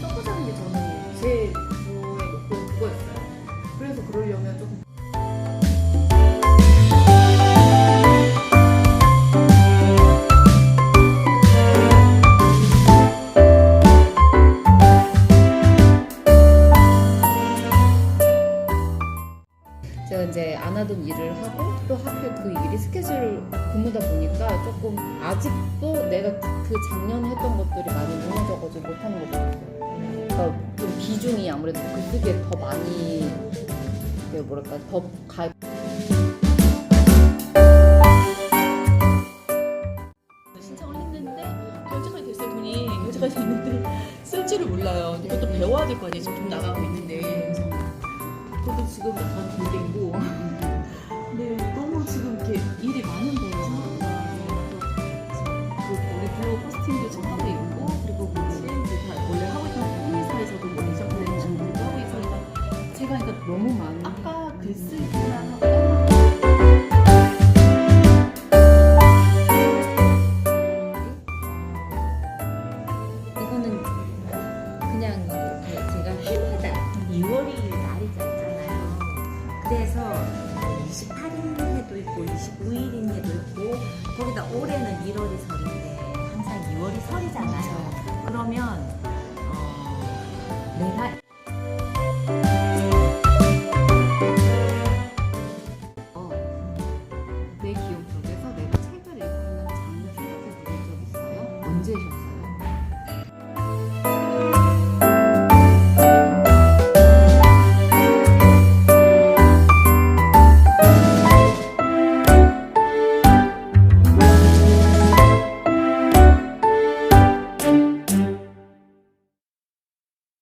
섞어자는 게 저는 제가 이제 안 하던 일을 하고 또 하필 그 일이 스케줄 근무다 보니까 조금 아직도 내가 그 작년에 했던 것들이 많이 무너져가지고 못하는 것 같아요. 그러니까 좀 비중이 아무래도 글쓰기에 더 많이 그 뭐랄까 더 가. 신청을 했는데 결제가 됐어요 돈이 결제가 됐는데 쓸 줄을 몰라요 이것도 배워야 될 거 아니에요 지금 돈 나가고 있는데 그래서 그것도 지금 약간 아까 글쓰기만 하고 다른 이거는 그냥 이렇게 제가 해마다 2월이 날이 짧잖아요. 그래서 28일 해도 있고 29일인 해도 있고 거기다 올해는 1월이 설인데 항상 2월이 설이잖아요. 你最什么？